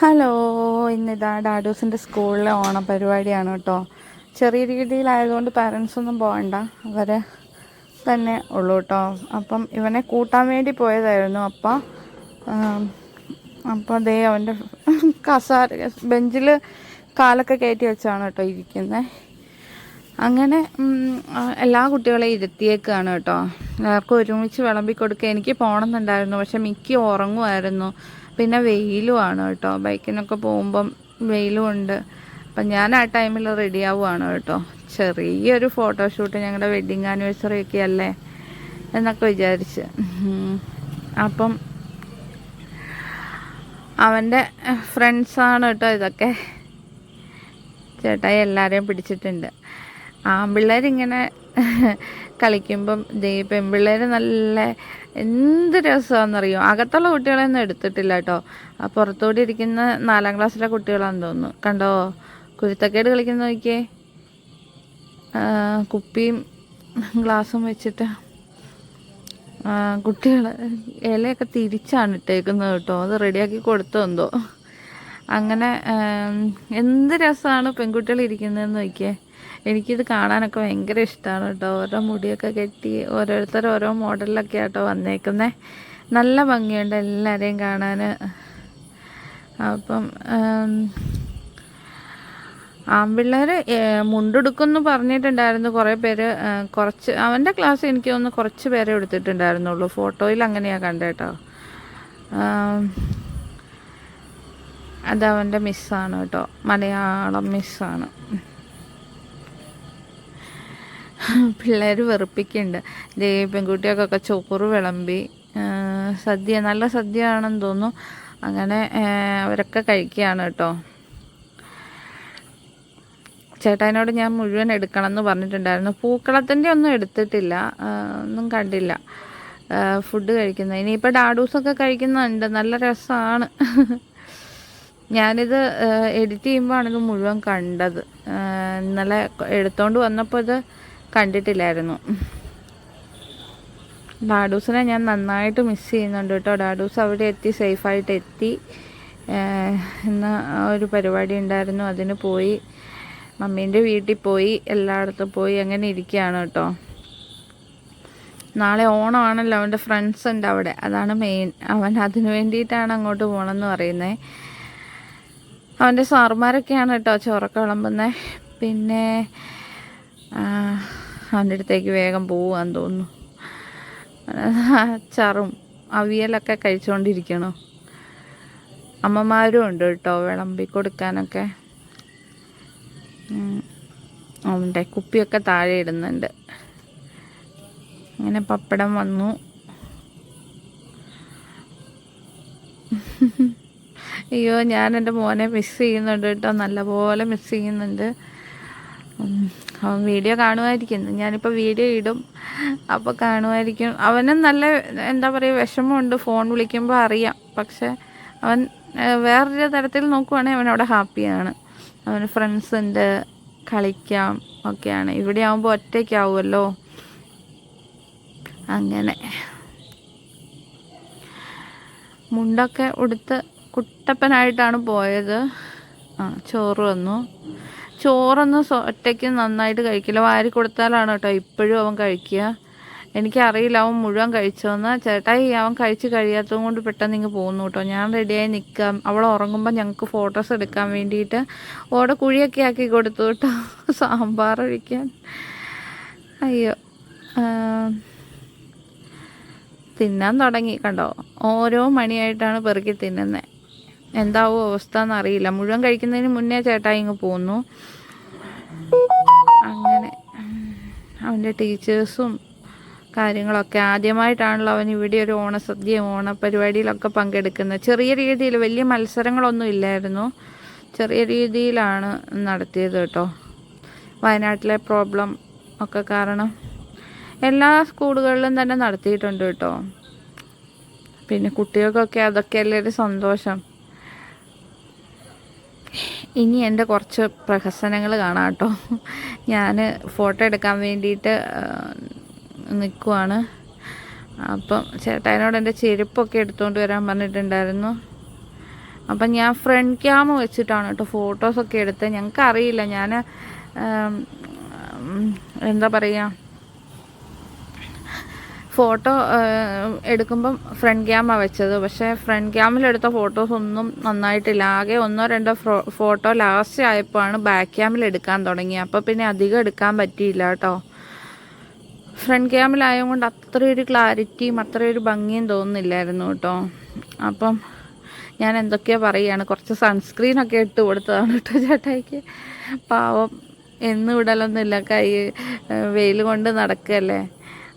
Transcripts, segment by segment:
Hello ഇന്നിതാ ഡാഡൂസിന്റെ സ്കൂളിലെ ഓണപരിപാടിയാണ് കേട്ടോ. ചെറിയ രീതിയിലായതുകൊണ്ട് പാരൻസ് ഒന്നും പോകണ്ട അവരെ തന്നെ ഉള്ളൂ കേട്ടോ. അപ്പം ഇവനെ കൂട്ടാൻ വേണ്ടി പോയതായിരുന്നു. അപ്പം അപ്പോൾ അതേ അവന്റെ കസാര ബെഞ്ചിൽ കാലൊക്കെ കയറ്റി വെച്ചാണ് കേട്ടോ ഇരിക്കുന്നത് അങ്ങനെ എല്ലാ കുട്ടികളെയും ഇരുത്തിയേക്കാണ് കേട്ടോ. എല്ലാവർക്കും ഒരുമിച്ച് വിളമ്പി കൊടുക്കുക എനിക്ക് പോകണമെന്നുണ്ടായിരുന്നു പക്ഷെ മിക്ക ഉറങ്ങുമായിരുന്നു. പിന്നെ വെയിലുമാണ് കേട്ടോ. ബൈക്കിനൊക്കെ പോകുമ്പം വെയിലും ഉണ്ട്. അപ്പം ഞാൻ ആ ടൈമിൽ റെഡി ആവുകയാണ് കേട്ടോ. ചെറിയൊരു ഫോട്ടോഷൂട്ട് ഞങ്ങളുടെ വെഡ്ഡിങ് ആനിവേഴ്സറി ഒക്കെ അല്ലേ എന്നൊക്കെ വിചാരിച്ച്. അപ്പം അവന്റെ ഫ്രണ്ട്സാണ് കേട്ടോ ഇതൊക്കെ. ചേട്ടായി എല്ലാവരെയും പിടിച്ചിട്ടുണ്ട്. ആൺപിള്ളേരിങ്ങനെ കളിക്കുമ്പം ദേ പെൺപിള്ളേർ നല്ല എന്ത് രസമാണെന്നറിയോ? അകത്തുള്ള കുട്ടികളെയൊന്നും എടുത്തിട്ടില്ല കേട്ടോ. പുറത്തോടെ ഇരിക്കുന്ന നാലാം ക്ലാസ്സിലെ കുട്ടികളാണെന്ന് തോന്നുന്നു. കണ്ടോ? കുരുത്തക്കേട് കളിക്കുന്ന നോക്കിയേ. കുപ്പിയും ഗ്ലാസും വെച്ചിട്ട് കുട്ടികൾ ഇലയൊക്കെ തിരിച്ചാണ് ഇട്ടേക്കുന്നത് കേട്ടോ. അത് റെഡിയാക്കി കൊടുത്തെന്തോ അങ്ങനെ എന്ത് രസമാണ് പെൺകുട്ടികൾ ഇരിക്കുന്നതെന്ന് നോക്കിയേ. എനിക്കിത് കാണാനൊക്കെ ഭയങ്കര ഇഷ്ടമാണ് കേട്ടോ. ഓരോ മുടിയൊക്കെ കെട്ടി ഓരോരുത്തർ ഓരോ മോഡലിലൊക്കെ ആട്ടോ വന്നേക്കുന്നത് നല്ല ഭംഗിയുണ്ട് എല്ലാവരെയും കാണാൻ അപ്പം ആൺപിള്ളേർ മുണ്ടെടുക്കുമെന്ന് പറഞ്ഞിട്ടുണ്ടായിരുന്നു കുറേ പേര്. കുറച്ച് അവന്റെ ക്ലാസ് എനിക്ക് തോന്നുന്നു കുറച്ച് പേരെ എടുത്തിട്ടുണ്ടായിരുന്നുള്ളൂ. ഫോട്ടോയിൽ അങ്ങനെയാണ് കണ്ടേട്ടോ. അതവന്റെ മിസ്സാണ് കേട്ടോ. മലയാളം മിസ്സാണ്. പിള്ളേർ വെറുപ്പിക്കുന്നുണ്ട് ദേ പെൺകുട്ടികൾക്കൊക്കെ ചോറ് വിളമ്പി സദ്യ നല്ല സദ്യ ആണെന്ന് തോന്നുന്നു. അങ്ങനെ അവരൊക്കെ കഴിക്കുകയാണ് കേട്ടോ. ചേട്ടായിനോട് ഞാൻ മുഴുവൻ എടുക്കണം എന്ന് പറഞ്ഞിട്ടുണ്ടായിരുന്നു. പൂക്കളത്തിന്റെ ഒന്നും എടുത്തിട്ടില്ല ഒന്നും കണ്ടില്ല. ഫുഡ് കഴിക്കുന്നത്. ഇനിയിപ്പോൾ ഡാഡൂസൊക്കെ കഴിക്കുന്നുണ്ട്. നല്ല രസമാണ്. ഞാനിത് എഡിറ്റ് ചെയ്യുമ്പോഴാണ് ഇത് മുഴുവൻ കണ്ടത്. ഇന്നലെ എടുത്തോണ്ട് വന്നപ്പോൾ ഇത് കണ്ടിട്ടില്ലായിരുന്നു. ഡാഡൂസിനെ ഞാൻ നന്നായിട്ട് മിസ് ചെയ്യുന്നുണ്ട് കേട്ടോ. ഡാഡൂസ് അവിടെ എത്തി സേഫായിട്ട് എത്തി. എന്ന ഒരു പരിപാടി ഉണ്ടായിരുന്നു. അതിന് പോയി. മമ്മീന്റെ വീട്ടിൽ പോയി. എല്ലായിടത്തും പോയി. അങ്ങനെ ഇരിക്കുകയാണ് കേട്ടോ. നാളെ ഓണമാണല്ലോ. അവന്റെ ഫ്രണ്ട്സ് ഉണ്ട് അവിടെ. അതാണ് മെയിൻ അവൻ അതിന് വേണ്ടിയിട്ടാണ് അങ്ങോട്ട് പോകണമെന്ന് പറയുന്നത് അവന്റെ സാറുമാരൊക്കെയാണ് കേട്ടോ ചോറൊക്കെ വിളമ്പുന്നത് പിന്നെ അവന്റെ അടുത്തേക്ക് വേഗം പോവാന്ന് തോന്നുന്നു. അച്ചാറും അവിയലൊക്കെ കഴിച്ചുകൊണ്ടിരിക്കണോ അമ്മമാരും ഉണ്ട് കേട്ടോ വിളമ്പി കൊടുക്കാനൊക്കെ. അവന്റെ കുപ്പിയൊക്കെ താഴെ ഇടുന്നുണ്ട്. അങ്ങനെ പപ്പടം വന്നു. അയ്യോ ഞാൻ എന്റെ മോനെ മിസ് ചെയ്യുന്നുണ്ട് കേട്ടോ. നല്ലപോലെ മിസ് ചെയ്യുന്നുണ്ട്. അവൻ വീഡിയോ കാണുമായിരിക്കും. ഞാനിപ്പോൾ വീഡിയോ ഇടും. അപ്പോൾ കാണുമായിരിക്കും. അവനും നല്ല എന്താ പറയുക വിഷമമുണ്ട്. ഫോൺ വിളിക്കുമ്പോൾ അറിയാം. പക്ഷെ അവൻ വേറൊരു തരത്തിൽ നോക്കുവാണെങ്കിൽ അവനവിടെ ഹാപ്പിയാണ് അവന് ഫ്രണ്ട്സ് ഉണ്ട്. കളിക്കാം ഒക്കെയാണ്. ഇവിടെ ആകുമ്പോൾ ഒറ്റയ്ക്കാവുമല്ലോ. അങ്ങനെ. മുണ്ടൊക്കെ ഉടുത്ത് കുട്ടപ്പനായിട്ടാണ് പോയത്. ആ ചോറ് വന്നു. ചോറൊന്നും ഒറ്റയ്ക്ക് നന്നായിട്ട് കഴിക്കില്ല. വാരി കൊടുത്താലാണ് കേട്ടോ ഇപ്പോഴും അവൻ കഴിക്കുക. എനിക്കറിയില്ല അവൻ മുഴുവൻ കഴിച്ചോന്ന്. ചേട്ടായി അവൻ കഴിച്ച് കഴിയാത്തത് കൊണ്ട് പെട്ടെന്ന് ഇങ്ങ് പോകുന്നു കേട്ടോ. ഞാൻ റെഡിയായി നിൽക്കാം അവൾ ഉറങ്ങുമ്പോൾ ഞങ്ങൾക്ക് ഫോട്ടോസ് എടുക്കാൻ വേണ്ടിയിട്ട്. ഓടെ കുഴിയൊക്കെ ആക്കി കൊടുത്തു കേട്ടോ. സാമ്പാർ ഒഴിക്കാൻ. അയ്യോ. തിന്നാൻ തുടങ്ങി കണ്ടോ? ഓരോ മണിയായിട്ടാണ് പെറുക്കി തിന്നുന്നത് എന്താവോ അവസ്ഥ എന്നറിയില്ല മുഴുവൻ കഴിക്കുന്നതിന് മുന്നേ ചേട്ടായി ഇങ്ങ് പോന്നു. അങ്ങനെ അവന്റെ ടീച്ചേഴ്സും കാര്യങ്ങളൊക്കെ ആദ്യമായിട്ടാണല്ലോ അവൻ ഇവിടെ ഒരു ഓണസദ്യ ഓണപരിപാടിയിലൊക്കെ പങ്കെടുക്കുന്നത്. ചെറിയ രീതിയിൽ വലിയ മത്സരങ്ങളൊന്നും ഇല്ലായിരുന്നു. ചെറിയ രീതിയിലാണ് നടത്തിയത് കേട്ടോ. വയനാട്ടിലെ പ്രോബ്ലം ഒക്കെ കാരണം എല്ലാ സ്കൂളുകളിലും തന്നെ നടത്തിയിട്ടുണ്ട് കേട്ടോ. പിന്നെ കുട്ടികൾക്കൊക്കെ അതൊക്കെയല്ലേ ഒരു സന്തോഷം. ഇനി എന്റെ കുറച്ച് പ്രഹസനങ്ങൾ കാണാം കേട്ടോ ഞാൻ ഫോട്ടോ എടുക്കാൻ വേണ്ടിയിട്ട് നിൽക്കുവാണ് അപ്പം ചേട്ടായനോട് എന്റെ ചെരുപ്പൊക്കെ എടുത്തുകൊണ്ട് വരാൻ പറഞ്ഞിട്ടുണ്ടായിരുന്നു. അപ്പം ഞാൻ ഫ്രണ്ട് ക്യാമ വെച്ചിട്ടാണ് കേട്ടോ ഫോട്ടോസൊക്കെ എടുത്തത്. ഞങ്ങൾക്ക് അറിയില്ല ഞാൻ എന്താ പറയുക ഫോട്ടോ എടുക്കുമ്പം ഫ്രണ്ട് ക്യാമ വെച്ചത്. പക്ഷേ ഫ്രണ്ട് ക്യാമിലെടുത്ത ഫോട്ടോസ് ഒന്നും നന്നായിട്ടില്ല. ആകെ ഒന്നോ രണ്ടോ ഫോട്ടോ ലാസ്റ്റ് ആയപ്പോൾ ആണ് ബാക്ക് ക്യാമിൽ എടുക്കാൻ തുടങ്ങി അപ്പോൾ പിന്നെ അധികം എടുക്കാൻ പറ്റിയില്ല കേട്ടോ. ഫ്രണ്ട് ക്യാമിലായതുകൊണ്ട് അത്രയൊരു ക്ലാരിറ്റിയും അത്രയൊരു ഭംഗിയും തോന്നുന്നില്ലായിരുന്നു കേട്ടോ. അപ്പം ഞാൻ എന്തൊക്കെയാ പറയുകയാണ് കുറച്ച് സൺസ്ക്രീനൊക്കെ ഇട്ട് കൊടുത്തതാണ് കേട്ടോ ചേട്ടായിക്ക്. പാവം എന്നും ഇടലൊന്നുമില്ല. കൈ വെയിൽ കൊണ്ട് നടക്കുകയല്ലേ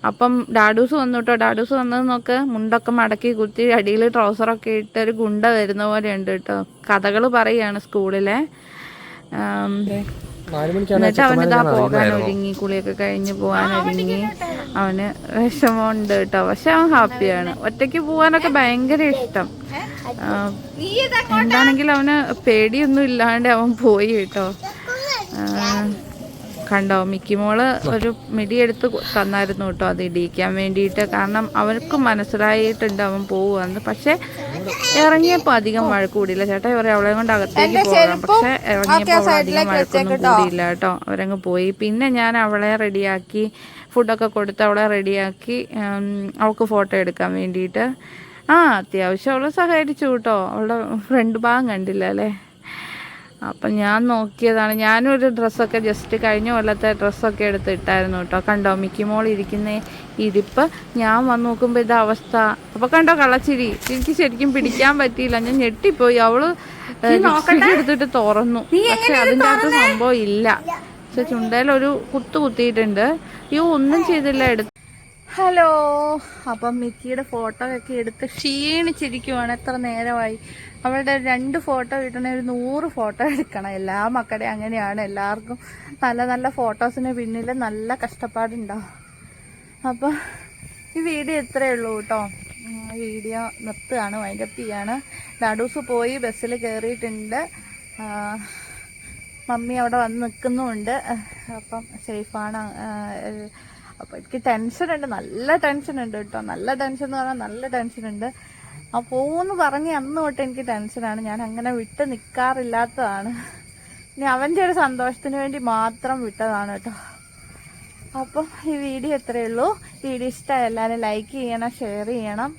അപ്പം ഡാഡൂസ് വന്നു കേട്ടോ ഡാഡൂസ് വന്നത് നോക്ക് മുണ്ടൊക്കെ മടക്കി കുത്തി അടിയിൽ ട്രൗസറൊക്കെ ഇട്ട് ഒരു ഗുണ്ട വരുന്ന പോലെ ഉണ്ട് കേട്ടോ. കഥകൾ പറയാണ് സ്കൂളിലെ. എന്നിട്ട് അവന് ഇതാ പോകാൻ ഒരുങ്ങി കുളിയൊക്കെ കഴിഞ്ഞ് പോകാൻ ഒരുങ്ങി അവന് വിഷമമുണ്ട് കേട്ടോ. പക്ഷെ അവൻ ഹാപ്പിയാണ്. ഒറ്റയ്ക്ക് പോകാനൊക്കെ ഭയങ്കര ഇഷ്ടം. എന്താണെങ്കിലും അവന് പേടിയൊന്നും ഇല്ലാണ്ട് അവൻ പോയി കേട്ടോ. കണ്ടോ മിക്കി മോൾ ഒരു മിടി എടുത്ത് തന്നായിരുന്നു കേട്ടോ അത് ഇടിയിക്കാൻ വേണ്ടിയിട്ട്. കാരണം അവർക്ക് മനസ്സിലായിട്ടുണ്ട് അവൻ പോവുകയെന്ന്. പക്ഷെ ഇറങ്ങിയപ്പോൾ അധികം വഴക്ക് കൂടിയില്ല. ചേട്ടാ ഇവരെ അവളെ കൊണ്ട് അകത്തേക്ക് പോകണം പക്ഷെ ഇറങ്ങിയപ്പോൾ അധികം വഴക്കൊന്നും കൂടിയില്ല കേട്ടോ. അവരങ്ങ് പോയി. പിന്നെ ഞാൻ അവളെ റെഡിയാക്കി ഫുഡൊക്കെ കൊടുത്ത് അവളെ റെഡിയാക്കി അവൾക്ക് ഫോട്ടോ എടുക്കാൻ വേണ്ടിയിട്ട്. ആ അത്യാവശ്യം അവൾ സഹകരിച്ചു കേട്ടോ. അവളുടെ ഫ്രണ്ട് ഭാഗം കണ്ടില്ല അല്ലേ? അപ്പം ഞാൻ നോക്കിയതാണ്. ഞാനും ഒരു ഡ്രസ്സൊക്കെ ജസ്റ്റ് കഴിഞ്ഞ കൊല്ലത്തെ ഡ്രസ്സൊക്കെ എടുത്ത് ഇട്ടായിരുന്നു കേട്ടോ കണ്ടോ മിക്കി മോൾ ഇരിക്കുന്ന ഇരിപ്പ് ഞാൻ വന്ന് നോക്കുമ്പോൾ ഇതാ അവസ്ഥ. അപ്പോൾ കണ്ടോ കളച്ചിരി എനിക്ക് ശരിക്കും പിടിക്കാൻ പറ്റിയില്ല. ഞാൻ ഞെട്ടിപ്പോയി. അവൾ എടുത്തിട്ട് തുറന്നു. പക്ഷെ അതിന്റെ അകത്ത് സംഭവം ഇല്ല. പക്ഷെ ചുണ്ടയിൽ ഒരു കുത്തു കുത്തിയിട്ടുണ്ട്. അയ്യോ ഒന്നും ചെയ്തില്ല. എടുത്ത് ഹലോ. അപ്പം മിക്കിയുടെ ഫോട്ടോ ഒക്കെ എടുത്ത് ക്ഷീണിച്ചിരിക്കുവാണ്. എത്ര നേരമായി. അവളുടെ രണ്ട് ഫോട്ടോ കിട്ടണ ഒരു നൂറ് ഫോട്ടോ എടുക്കണം. എല്ലാ മക്കളുടെ അങ്ങനെയാണ്. എല്ലാവർക്കും നല്ല നല്ല ഫോട്ടോസിന് പിന്നിൽ നല്ല കഷ്ടപ്പാടുണ്ടാവും അപ്പം ഈ വീഡിയോ ഇത്രയേ ഉള്ളൂ കേട്ടോ. വീഡിയോ നിർത്തുകയാണ്. വൈൻഡപ്പ് ചെയ്യാണ്. പോയി ബസ്സിൽ കയറിയിട്ടുണ്ട് മമ്മി അവിടെ വന്ന് നിൽക്കുന്നുമുണ്ട്. അപ്പം സേഫാണ് അപ്പോൾ എനിക്ക് ടെൻഷൻ ഉണ്ട്. നല്ല ടെൻഷൻ ഉണ്ട് കേട്ടോ. നല്ല ടെൻഷൻ എന്ന് പറഞ്ഞാൽ നല്ല ടെൻഷൻ ഉണ്ട്. ആ പോന്ന് പറഞ്ഞ് അന്ന് തൊട്ട് എനിക്ക് ടെൻഷനാണ് ഞാൻ അങ്ങനെ വിട്ട് നിൽക്കാറില്ലാത്തതാണ് ഇനി അവന്റെ ഒരു സന്തോഷത്തിന് വേണ്ടി മാത്രം വിട്ടതാണ് കേട്ടോ. അപ്പം ഈ വീഡിയോ ഇത്രയേ ഉള്ളൂ. വീഡിയോ ഇഷ്ടമായി എല്ലാവരും ലൈക്ക് ചെയ്യണം ഷെയർ ചെയ്യണം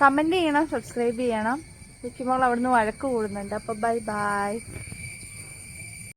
കമന്റ് ചെയ്യണം സബ്സ്ക്രൈബ് ചെയ്യണം. നിൽക്കുമ്പോൾ അവിടുന്ന് വഴക്ക് കൂടുന്നുണ്ട്. അപ്പോൾ ബൈ ബൈ